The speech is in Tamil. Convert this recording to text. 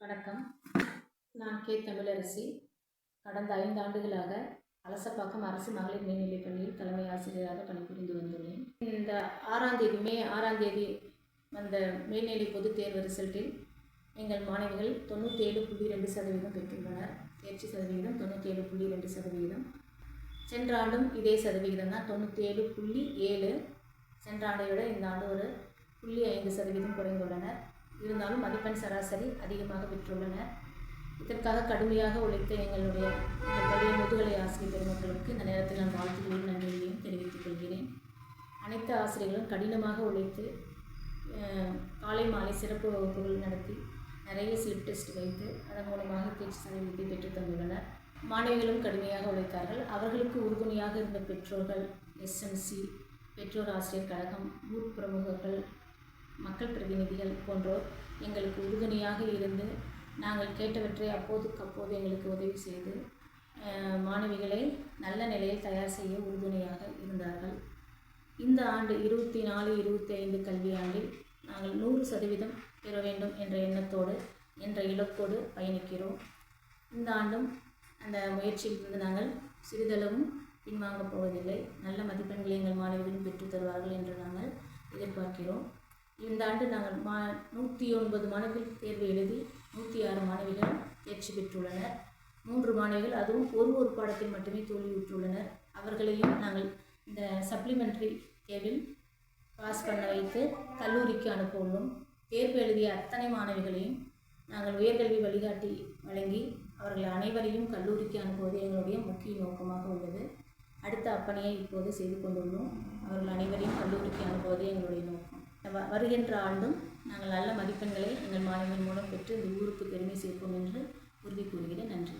வணக்கம். நான் கே. தமிழரசி. கடந்த ஐந்து ஆண்டுகளாக அலசப்பாக்கம் அரசு மகளிர் மேல்நிலைப் பள்ளியில் தலைமை ஆசிரியராக பணிபுரிந்து வந்துள்ளேன். இந்த ஆறாம் தேதி மே ஆறாம் தேதி வந்த மேல்நிலை பொதுத் தேர்வு ரிசல்ட்டில் எங்கள் மாணவிகள் தொண்ணூற்றி ஏழு புள்ளி ரெண்டு சதவீதம் பெற்றுள்ளனர். தேர்ச்சி சதவீதம் தொண்ணூற்றி ஏழு புள்ளி ரெண்டு சதவீதம். சென்ற ஆண்டும் இதே சதவிகிதம் தான் தொண்ணூற்றி ஏழு புள்ளி ஏழு. சென்ற ஆண்டை விட இந்த ஆண்டு ஒரு புள்ளி ஐந்து சதவீதம் குறைந்துள்ளனர். இருந்தாலும் மதிப்பெண் சராசரி அதிகமாக பெற்றுள்ளனர் இதற்காக கடுமையாக உழைத்த எங்களுடைய பள்ளிய முதுகலை ஆசிரியர் பெருமக்களுக்கு இந்த நேரத்தில் நான் வாழ்த்துக்களையும் நன்றிகளையும் தெரிவித்துக் கொள்கிறேன். அனைத்து ஆசிரியர்களும் கடினமாக உழைத்து காலை மாலை சிறப்பு வகுப்புகள் நடத்தி நிறைய ஸ்லிப் டெஸ்ட் வைத்து அதன் மூலமாக தேர்ச்சி சதவீதத்தை பெற்றுத் தந்துள்ளனர். மாணவிகளும் கடுமையாக உழைத்தார்கள். அவர்களுக்கு உறுதுணையாக இருந்த பெற்றோர்கள் எஸ்எம்சி பெற்றோர் ஆசிரியர் கழகம் ஊர் பிரமுகர்கள் மக்கள் பிரதிநிதிகள் போன்றோர் எங்களுக்கு உறுதுணையாக இருந்து நாங்கள் கேட்டவற்றை அப்போதுக்கு அப்போது எங்களுக்கு உதவி செய்து மாணவிகளை நல்ல நிலையில் தயார் செய்ய உறுதுணையாக இருந்தார்கள். இந்த ஆண்டு இருபத்தி நாலு இருபத்தி ஐந்து கல்வியாண்டில் நாங்கள் நூறு சதவீதம் பெற வேண்டும் என்ற எண்ணத்தோடு என்ற இலக்கோடு பயணிக்கிறோம். இந்த ஆண்டும் அந்த முயற்சியிலிருந்து நாங்கள் சிறிதளவும் பின்வாங்கப் போவதில்லை. நல்ல மதிப்பெண்களை எங்கள் மாணவிகளும் பெற்றுத் தருவார்கள் என்று நாங்கள் எதிர்பார்க்கிறோம். இந்த ஆண்டு நாங்கள் மா நூற்றி ஒன்பது மாணவிகள் தேர்வு எழுதி நூற்றி ஆறு மாணவிகள் தேர்ச்சி பெற்றுள்ளனர். மூன்று மாணவிகள் அதுவும் ஒரு ஒரு பாடத்தில் மட்டுமே தோல்வியுற்றுள்ளனர் அவர்களையும் நாங்கள் இந்த சப்ளிமெண்ட்ரி தேர்வில் பாஸ் பண்ண வைத்து கல்லூரிக்கு அனுப்ப உள்ளோம் தேர்வு எழுதிய அத்தனை மாணவிகளையும் நாங்கள் உயர்கல்வி வழிகாட்டி வழங்கி அவர்கள் அனைவரையும் கல்லூரிக்கு அனுப்புவது எங்களுடைய முக்கிய நோக்கமாக உள்ளது. அடுத்த அப்பணியை இப்போது செய்து கொண்டுள்ளோம். அவர்கள் அனைவரையும் கல்லூரிக்கு அனுப்புவது எங்களுடைய நோக்கம். வருகின்ற ஆண்டும் நாங்கள் நல்ல மதிப்பெண்களை எங்கள் மாணவர்கள் மூலம் பெற்று இந்த ஊருக்கு பெருமை சேர்ப்போம் என்று உறுதி கூறுகிறேன் நன்றி.